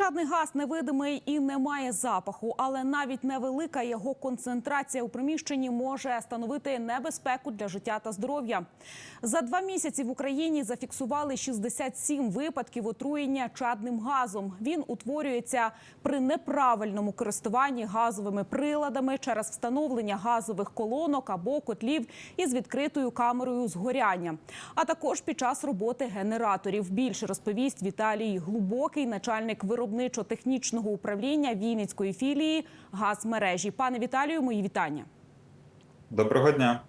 Чадний газ невидимий і не має запаху, але навіть невелика його концентрація у приміщенні може становити небезпеку для життя та здоров'я. За два місяці в Україні зафіксували 67 випадків отруєння чадним газом. Він утворюється при неправильному користуванні газовими приладами через встановлення газових колонок або котлів із відкритою камерою згоряння, а також під час роботи генераторів. Більше розповість Віталій Глубокий, начальник виробничо-технічного управління Вінницької філії газмережі. Пане Віталію, мої вітання. Доброго дня.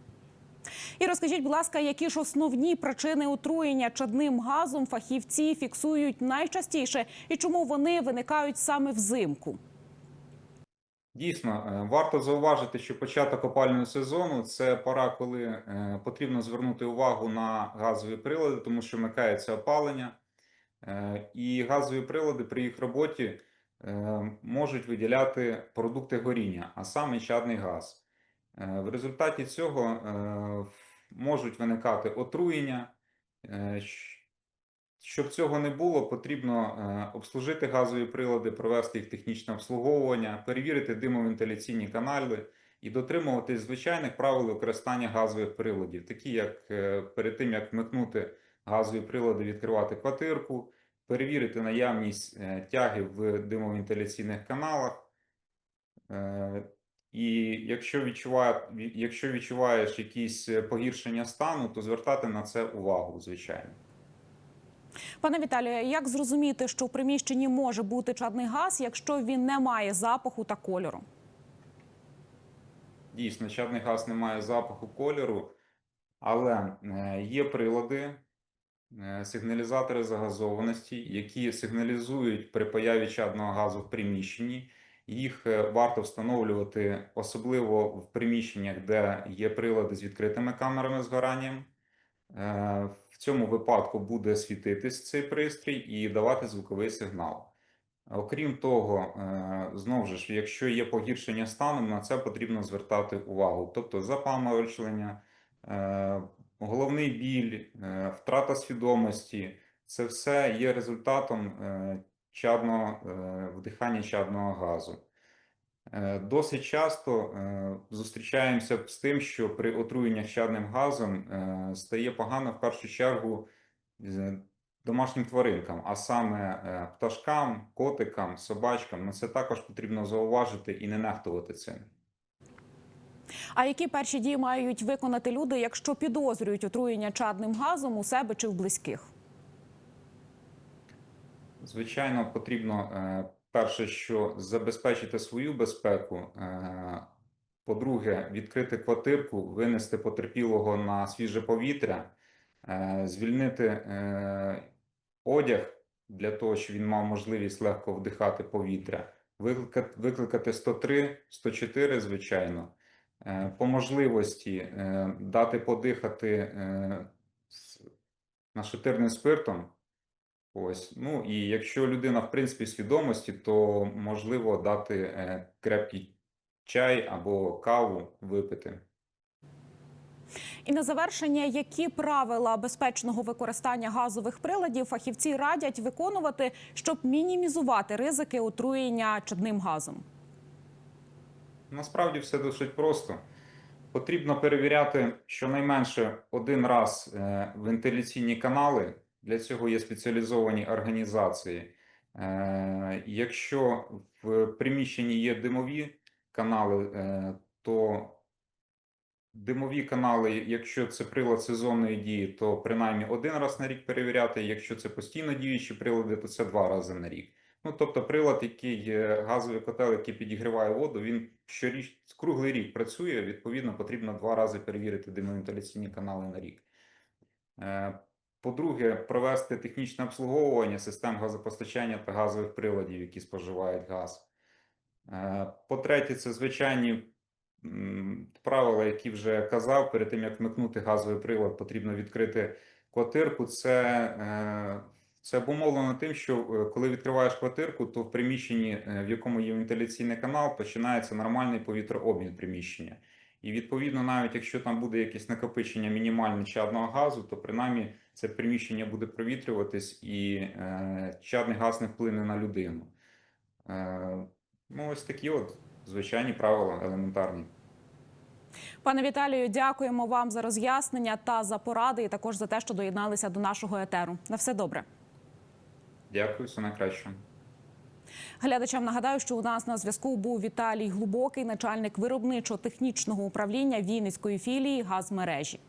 І розкажіть, будь ласка, які ж основні причини отруєння чадним газом фахівці фіксують найчастіше і чому вони виникають саме взимку? Дійсно, е, варто зауважити, що початок опалювального сезону це пора, коли е, потрібно звернути увагу на газові прилади, тому що вмикається опалення, і газові прилади при їх роботі е, можуть виділяти продукти горіння, а саме чадний газ. Е, В результаті цього е, можуть виникати отруєння. Е, Щоб цього не було, потрібно е, обслужити газові прилади, провести їх технічне обслуговування, перевірити димовентиляційні канали і дотримуватись звичайних правил використання газових приладів, такі як е, перед тим як вмикнути газові прилади, відкривати квартирку, перевірити наявність е, тяги в димовентиляційних каналах. Е, І якщо, відчуває, якщо відчуваєш якісь е, погіршення стану, то звертати на це увагу, звичайно. Пане Віталію, як зрозуміти, що в приміщенні може бути чадний газ, якщо він не має запаху та кольору? Дійсно, чадний газ не має запаху кольору, але є прилади, сигналізатори загазованості, які сигналізують при появі чадного газу в приміщенні. Їх е, варто встановлювати особливо в приміщеннях, де є прилади з відкритими камерами згоранням. Е, В цьому випадку буде світитись цей пристрій і давати звуковий сигнал. Окрім того, е, знову ж, якщо є погіршення стану, на це потрібно звертати увагу. Тобто запаморочення, е, головний біль, е, втрата свідомості це все є результатом е, чадного е, вдихання чадного газу. Досить часто зустрічаємося з тим, що при отруєннях чадним газом стає погано в першу чергу домашнім тваринкам, а саме пташкам, котикам, собачкам. Ну, це також потрібно зауважити і не нехтувати цим. А які перші дії мають виконати люди, якщо підозрюють отруєння чадним газом у себе чи в близьких? Звичайно, потрібно е, перше, що забезпечити свою безпеку. е, По-друге, відкрити квартирку, винести потерпілого на свіже повітря, е, звільнити одяг для того, щоб він мав можливість легко вдихати повітря, викликати 103, 104, звичайно. Е, По можливості е, дати подихати е, нашатирним спиртом. Ось, ну і якщо людина в принципі свідомості, то можливо дати крепкий чай або каву випити. І на завершення, які правила безпечного використання газових приладів фахівці радять виконувати, щоб мінімізувати ризики отруєння чадним газом? Насправді все досить просто. Потрібно перевіряти щонайменше один раз е, вентиляційні канали. Для цього є спеціалізовані організації. Е, Якщо в приміщенні є димові канали, е, то димові канали, якщо це прилад сезонної дії, то принаймні один раз на рік перевіряти. Якщо це постійно діючі прилади, то це два рази на рік. Ну, тобто прилад, який газовий котел, який підігріває воду, він щоріч круглий рік працює. Відповідно, потрібно два рази перевірити димовентиляційні канали на рік. Е, По-друге, провести технічне обслуговування систем газопостачання та газових приладів, які споживають газ. Е, По-третє, це звичайні правила, які вже казав, перед тим як вмикнути газовий прилад, потрібно відкрити квартирку. Це, е, це обумовлено тим, що е, коли відкриваєш квартирку, то в приміщенні, е, в якому є вентиляційний канал, починається нормальний повітрообмін приміщення. І відповідно, навіть якщо там буде якесь накопичення мінімальне чадного газу, то принаймні це приміщення буде провітрюватись і е, чадний газ не вплине на людину. Е, Ну, ось такі от звичайні правила, елементарні. Пане Віталію, дякуємо вам за роз'яснення та за поради, і також за те, що доєдналися до нашого етеру. На все добре. Дякую, все найкраще. Глядачам нагадаю, що у нас на зв'язку був Віталій Глубокий, начальник виробничо-технічного управління Вінницької філії газмережі.